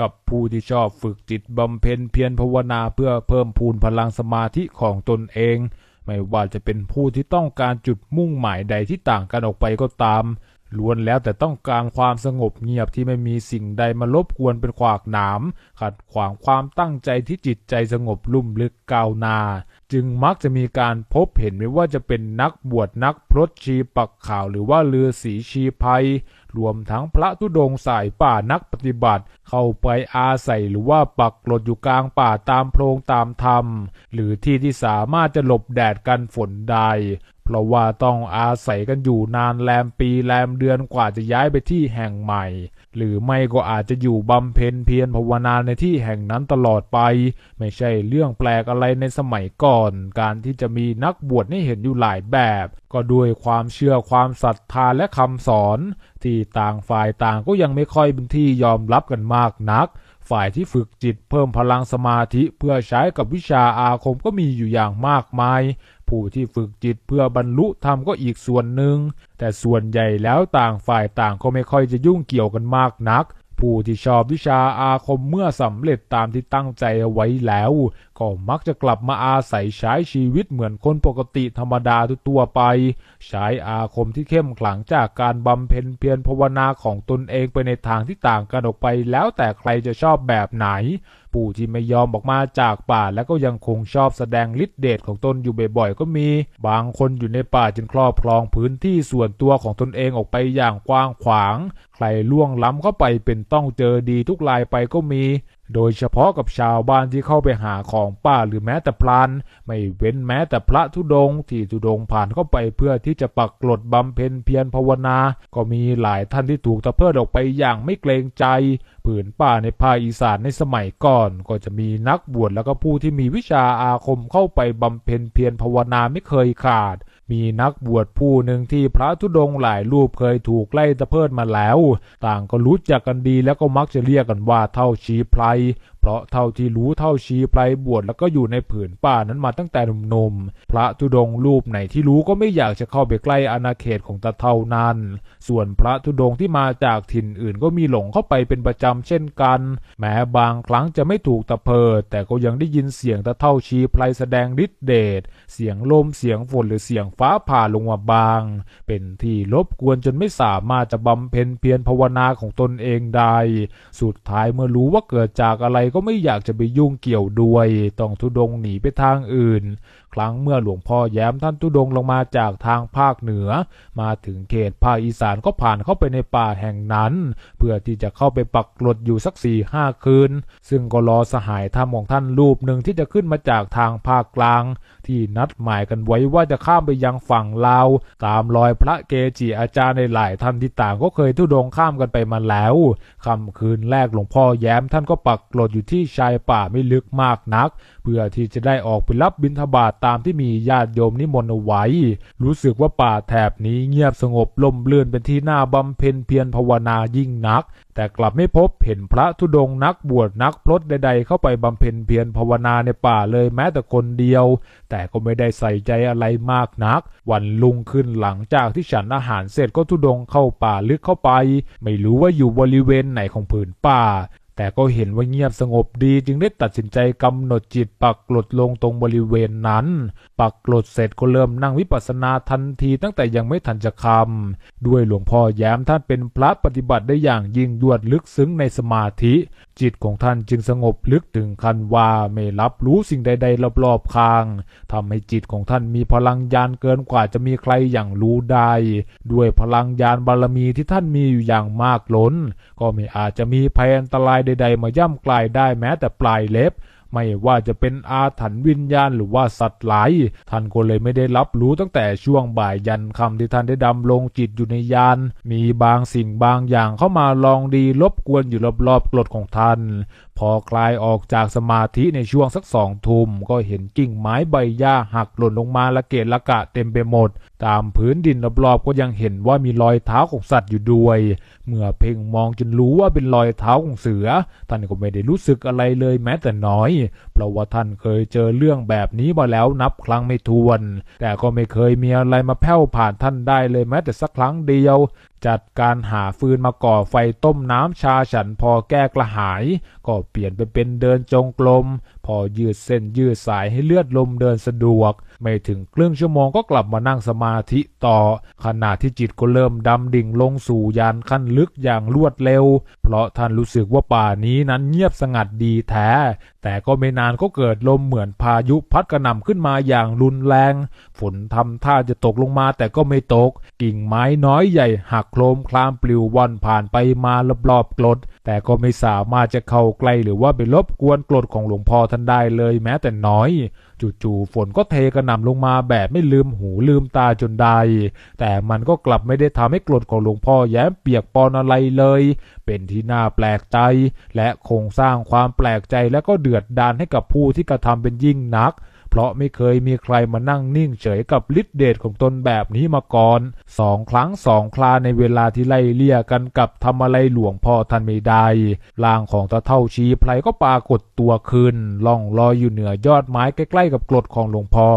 กับผู้ที่ชอบฝึกจิตบำเพ็ญเพียรภาวนาเพื่อเพิ่มพูนพลังสมาธิของตนเอง ไม่ว่าจะเป็นผู้ที่ต้องการจุดมุ่งหมายใดที่ต่างกันออกไปก็ตามล้วนแล้วแต่ต้องการความสงบเงียบที่ไม่มีสิ่งใดมารบกวนเป็นขวากหนาม ขัดขวางความตั้งใจที่จิตใจสงบลุ่มลึกก้าวนา จึงมักจะมีการพบเห็นไม่ว่าจะเป็นนักบวชนักพรตชีปักข่าวหรือว่าเรือสีชีภัย รวมทั้งพระธุดงสายป่านักปฏิบัติ เข้าไปอาศัยหรือว่าปักกลดอยู่กลางป่าตามโพรงตามธรรม หรือที่ที่สามารถจะหลบแดดกันฝนได้ เพราะว่าต้องอาศัยกันอยู่นานแรมปีแรมเดือนกว่าจะย้ายไปที่แห่งใหม่ หรือไม่ก็อาจจะอยู่บำเพ็ญเพียรภาวนาในที่แห่งนั้นตลอดไป ไม่ใช่เรื่องแปลกอะไรในสมัยก่อน การที่จะมีนักบวชให้เห็นอยู่หลายแบบ ก็ด้วยความเชื่อความศรัทธาและคำสอน ที่ต่างฝ่ายต่างก็ยังไม่ค่อยเป็นที่ยอมรับกันมากนัก ฝ่ายที่ฝึกจิตเพิ่มพลังสมาธิเพื่อใช้กับวิชาอาคมก็มีอยู่อย่างมากมาย ผู้ที่ฝึกจิตเพื่อบรรลุธรรมก็อีกส่วนหนึ่ง แต่ส่วนใหญ่แล้วต่างฝ่ายต่างก็ไม่ค่อยจะยุ่งเกี่ยวกันมากนัก ผู้ที่ชอบวิชาอาคมเมื่อสำเร็จตามที่ตั้งใจเอาไว้แล้ว ก็มักจะกลับมาอาศัยใช้ชีวิตเหมือนคนปกติธรรมดาทั่วไป ใช้อาคมที่เข้มขลังจากการบำเพ็ญเพียรภาวนาของตนเองไปในทางที่ต่างกันออกไปแล้วแต่ใครจะชอบแบบไหน ผู้ที่ไม่ยอมออกมาจากป่า แล้วก็ยังคงชอบแสดงฤทธิเดชของตนอยู่บ่อยๆก็มี บางคนอยู่ในป่าจึงครอบครองพื้นที่ส่วนตัวของตนเองออกไปอย่างกว้างขวาง ใครล่วงล้ำเข้าไปเป็นต้องเจอดีทุกรายไปก็มี โดยเฉพาะกับชาวบ้านที่เข้าไปหาของป่าหรือแม้แต่พลาน ไม่เว้นแม้แต่พระธุดงที่ธุดงผ่านเข้าไปเพื่อที่จะปักกลดบำเพ็ญเพียรภาวนา ก็มีหลายท่านที่ถูกตะเพิดออกไปอย่างไม่เกรงใจผืนป่าในภาคอีสานในสมัยก่อน ก็จะมีนักบวชแล้วก็ผู้ที่มีวิชาอาคมเข้าไปบำเพ็ญเพียรภาวนาไม่เคยขาด มีนักบวชผู้หนึ่งที่พระธุดงค์หลายรูปเคยถูกไล่ตะเพิดมาแล้ว ต่างก็รู้จักกันดีแล้วก็มักจะเรียกกันว่าเท่าชีไพร เพราะเท่าที่รู้เท่าชีไพรบวชแล้วก็อยู่ในผืนป่านั้นมาตั้งแต่หนุ่มๆ พระธุดงรูปไหนที่รู้ก็ไม่อยากจะเข้าไปใกล้อาณาเขตของตาเท่านั้น ส่วนพระธุดงที่มาจากถิ่นอื่นก็มีหลงเข้าไปเป็นประจำเช่นกัน แม้บางครั้งจะไม่ถูกตะเพิดแต่ก็ยังได้ยินเสียงตาเท่าชีไพรแสดงฤทธิเดช เสียงลม เสียงฝนหรือเสียงฟ้าผ่าลงมาบาง เป็นที่รบกวนจนไม่สามารถจะบำเพ็ญเพียรภาวนาของตนเองได้ สุดท้ายเมื่อรู้ว่าเกิดจากอะไรก็ไม่อยากจะไปยุ่งเกี่ยวด้วย ต้องทุดงหนีไปทางอื่น ครั้งเมื่อหลวงพ่อแย้มท่านทุดงลงมาจากทางภาคเหนือ มาถึงเขตภาคอีสานก็ผ่านเข้าไปในป่าแห่งนั้น เพื่อที่จะเข้าไปปักกลดอยู่สักสี่ห้าคืน ซึ่งก็รอสหายธรรมของท่านรูปหนึ่งที่จะขึ้นมาจากทางภาคกลางที่นัดหมายกันไว้ว่าจะข้ามไปยังฝั่งลาว ตามรอยพระเกจิอาจารย์ในหลายท่านที่ต่างก็เคยทุดงข้ามกันไปมาแล้วค่ำคืนแรกหลวงพ่อแย้มท่านก็ปักกลดอยู่ที่ชายป่าไม่ลึกมากนัก เพื่อที่จะได้ออกไปรับบิณฑบาตตามที่มีญาติโยมนิมนต์เอาไว้ รู้สึกว่าป่าแถบนี้เงียบสงบลมเลื่อนเป็นที่น่าบำเพ็ญเพียรภาวนายิ่งนัก แต่กลับไม่พบเห็นพระธุดงนักบวชนักพรตใด ๆ เข้าไปบำเพ็ญเพียรภาวนาในป่าเลยแม้แต่คนเดียว แต่ก็ไม่ได้ใส่ใจอะไรมากนัก วันลุงขึ้นหลังจากที่ฉันอาหารเสร็จก็ธุดงเข้าป่าลึกเข้าไป ไม่รู้ว่าอยู่บริเวณไหนของผืนป่า แต่ก็เห็นว่าเงียบสงบดีจึงได้ตัดสินใจกำหนดจิตปักกลดลงตรงบริเวณนั้น ปักกลดเสร็จก็เริ่มนั่งวิปัสสนาทันทีตั้งแต่ยังไม่ทันจะคำด้วยหลวงพ่อแย้มท่านเป็นพระปฏิบัติได้อย่างยิ่งยวดลึกซึ้งในสมาธิ จิตของท่านจึงสงบลึกถึงคันว่าไม่รับรู้สิ่งใด ๆ รอบๆข้างทำให้จิตของท่านมีพลังยานเกินกว่าจะมีใครอย่างรู้ได้ ด้วยพลังยานบารมีที่ท่านมีอยู่อย่างมากล้น ก็ไม่อาจจะมีภัยอันตรายใด ๆ มาย่ำกลายได้แม้แต่ปลายเล็บ ไม่ว่าจะเป็นอาถรรพ์วิญญาณหรือว่าสัตว์หลาย ท่านก็เลยไม่ได้รับรู้ตั้งแต่ช่วงบ่ายยันคำที่ท่านได้ดำลงจิตอยู่ในยาน มีบางสิ่งบางอย่างเข้ามาลองดีรบกวนอยู่รอบๆกรดของท่าน พอคลายออกจากสมาธิในช่วงสักสองทุ่มก็เห็นกิ่งไม้ใบหญ้าหักหล่นลงมาละเกะละกะเต็มไปหมด ตามพื้นดินรอบๆก็ยังเห็นว่ามีรอยเท้าของสัตว์อยู่ด้วย เมื่อเพ่งมองจนรู้ว่าเป็นรอยเท้าของเสือ ท่านก็ไม่ได้รู้สึกอะไรเลยแม้แต่น้อย เพราะว่าท่านเคยเจอเรื่องแบบนี้มาแล้วนับครั้งไม่ถ้วน แต่ก็ไม่เคยมีอะไรมาแผ่วผ่านท่านได้เลยแม้แต่สักครั้งเดียว จัดการหาฟืนมาก่อไฟต้มน้ำชาฉันพอแก้กระหาย ก็เปลี่ยนไปเป็นเดินจงกรม พอยืดเส้นยืดสายให้เลือดลมเดินสะดวก ไม่ถึงครึ่งชั่วโมงก็กลับมานั่งสมาธิต่อ ขณะที่จิตก็เริ่มดำดิ่งลงสู่ยานขั้นลึกอย่างรวดเร็ว เพราะท่านรู้สึกว่าป่านี้นั้นเงียบสงัดดีแท้ แต่ก็ไม่นานก็เกิดลมเหมือนพายุพัดกระหน่ำขึ้นมาอย่างรุนแรง ฝนทำท่าจะตกลงมาแต่ก็ไม่ตก กิ่งไม้น้อยใหญ่หักโครมคลามปลิวว่อนผ่านไปมารอบๆกรด แต่ก็ไม่สามารถจะเข้าใกล้หรือว่าไปรบกวนกรดของหลวงพ่อท่านได้เลยแม้แต่น้อย จู่ๆฝนก็เทกระหน่ำลงมาแบบไม่ลืมหูลืมตาจนได้ แต่มันก็กลับไม่ได้ทำให้กรดของหลวงพ่อแย้มเปียกปอนอะไรเลย เป็นที่น่าแปลกใจ และคงสร้างความแปลกใจและก็เดือดดาลให้กับผู้ที่กระทำเป็นยิ่งนัก เพราะไม่เคยมีใครมานั่งนิ่งเฉยกับฤทธิเดชของตนแบบนี้มาก่อนสองครั้งสองคราในเวลาที่ไล่เลี่ยกันกับทำอะไรหลวงพ่อท่านไม่ได้ร่างของตาเท่าชีไพรก็ปรากฏตัวขึ้นล่องลอยอยู่เหนือยอดไม้ใกล้ๆกับกรดของหลวงพ่อ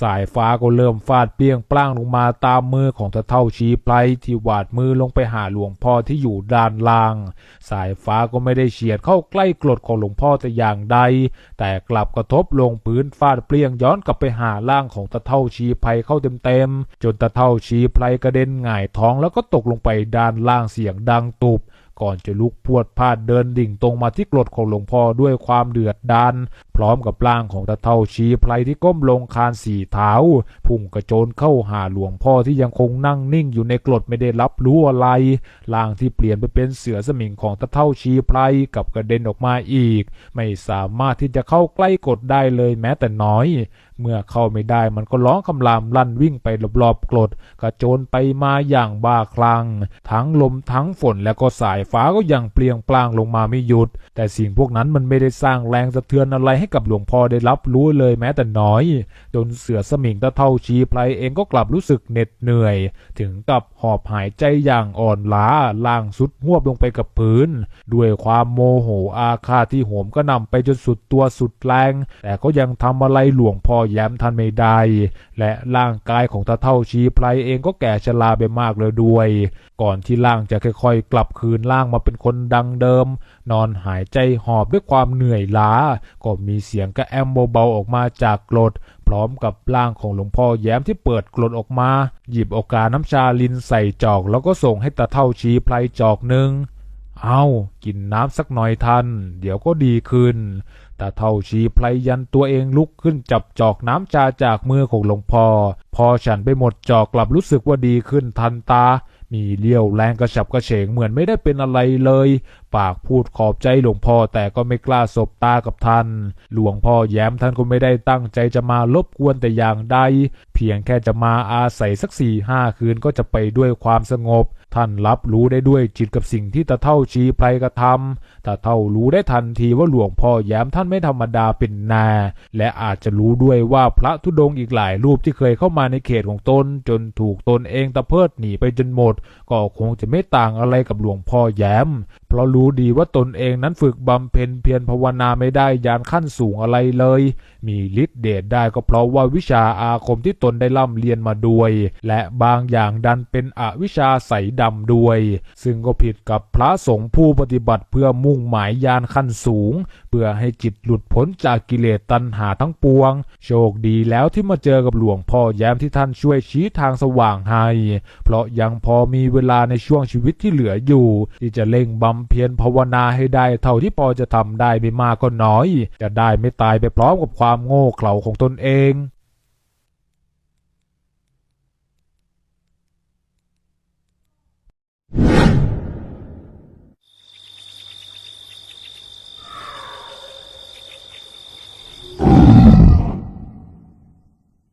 สายฟ้าก็เริ่มฟาดเปียงปล้างลงมาตามมือของตาเท่าชีไพรที่หวาดมือลงไปหาหลวงพ่อที่อยู่ด้านล่าง สายฟ้าก็ไม่ได้เฉียดเข้าใกล้กรดของหลวงพ่อแต่อย่างใด แต่กลับกระทบลงพื้นฟาดเปรี้ยงย้อนกลับไปหาร่างของตะเท่าชีไพเข้าเต็มๆจนตะเท่าชีไพกระเด็นหงายท้องแล้วก็ตกลงไปด้านล่างเสียงดังตุบก่อนจะลุกพวดพลาดเดินดิ่งตรงมาที่กรดของหลวงพ่อด้วยความเดือดดาน ร้อมกับร่างของตาเท่าชีไพรที่ก้มลงคานสี่เท้าพุ่งกระโจนเข้าหาหลวงพ่อที่ยังคงนั่งนิ่งอยู่ในกรดไม่ได้รับรู้อะไรร่างที่เปลี่ยนไปเป็นเสือสมิงของตาเท่าชีไพรกับกระเด็นออกมาอีก ไม่สามารถที่จะเข้าใกล้กรดได้เลยแม้แต่น้อยเมื่อเข้าไม่ได้มันก็ร้องคำรามลั่นวิ่งไปรอบๆกรดกระโจนไปมาอย่างบ้าคลั่งทั้งลมทั้งฝนแล้วก็สายฟ้าก็ยังเปลี่ยงปลางลงมาไม่หยุด แต่สิ่งพวกนั้นมันไม่ได้สร้างแรงสะเทือนอะไรให้กับหลวงพ่อได้รับรู้เลยแม้แต่น้อย จนเสือสมิงตะเท่าชีไพรเองก็กลับรู้สึกเหน็ดเหนื่อย ถึงกับหอบหายใจอย่างอ่อนล้าล่างสุดหวบลงไปกับพื้น ด้วยความโมโหอาฆาตที่โหมก็นำไปจนสุดตัวสุดแรง แต่ก็ยังทำอะไรหลวงพ่อแย้มทันไม่ได้ และร่างกายของตาเท่าชีไพรเองก็แก่ชราไปมากเลยด้วย ก่อนที่ร่างจะค่อยๆ กลับคืนร่างมาเป็นคนดังเดิม นอนหายใจหอบด้วยความเหนื่อยล้า ก็มีเสียงกระแอมเบาๆออกมาจากกรดพร้อมกับร่างของหลวงพ่อแย้มที่เปิดกรดออกมา หยิบโอกาน้ำชาลินใส่จอกแล้วก็ส่งให้ตาเท่าชีไพรจอกหนึ่งเอากินน้ำสักหน่อยทัน เดี๋ยวก็ดีขึ้นต่เท่าชีไพรยันตัวเองลุกขึ้นจับจอกน้ำชาจากมือของหลวงพ่อ พอฉันไปหมดจอกกลับรู้สึกว่าดีขึ้นทันตา มีเลี้ยวแรงกระฉับกระเฉงเหมือนไม่ได้เป็นอะไรเลย ปากพูดขอบใจหลวงพ่อแต่ก็ไม่กล้าสบตากับท่าน หลวงพ่อแย้มท่านก็ไม่ได้ตั้งใจจะมารบกวนแต่อย่างใด เพียงแค่จะมาอาศัยสักสี่ห้าคืนก็จะไปด้วยความสงบ ท่านรับรู้ได้ด้วยจิตกับสิ่งที่ตาเท่าชีไพรกระทำตาเท่ารู้ได้ทันทีว่าหลวงพ่อแย้มท่านไม่ธรรมดาเป็นนา และอาจจะรู้ด้วยว่าพระธุดงอีกหลายรูปที่เคยเข้ามาในเขตของตนจนถูกตนเองตะเพิดหนีไปจนหมด ก็คงจะไม่ต่างอะไรกับหลวงพ่อแย้ม เพราะรูู้้ดีว่าตนเองนั้นฝึกบำเพ็ญเพียรภาวนาไม่ได้ยานขั้นสูงอะไรเลย มีฤทธิ์เดชได้ก็เพราะว่าวิชาอาคมที่ตนได้ร่ำเรียนมาด้วย และบางอย่างดันเป็นอวิชาใสดำด้วย ซึ่งก็ผิดกับพระสงฆ์ผู้ปฏิบัติเพื่อมุ่งหมายยานขั้นสูง เพื่อให้จิตหลุดพ้นจากกิเลสตัณหาทั้งปวง โชคดีแล้วที่มาเจอกับหลวงพ่อแย้มที่ท่านช่วยชี้ทางสว่างให้ เพราะยังพอมีเวลาในช่วงชีวิตที่เหลืออยู่ ที่จะเล่งบำเพ็ญญภาวนาให้ได้เท่าที่พอจะทำได้ไม่มากก็น้อย จะได้ไม่ตายไปพร้อมกับความโง่เขลาของตนเอง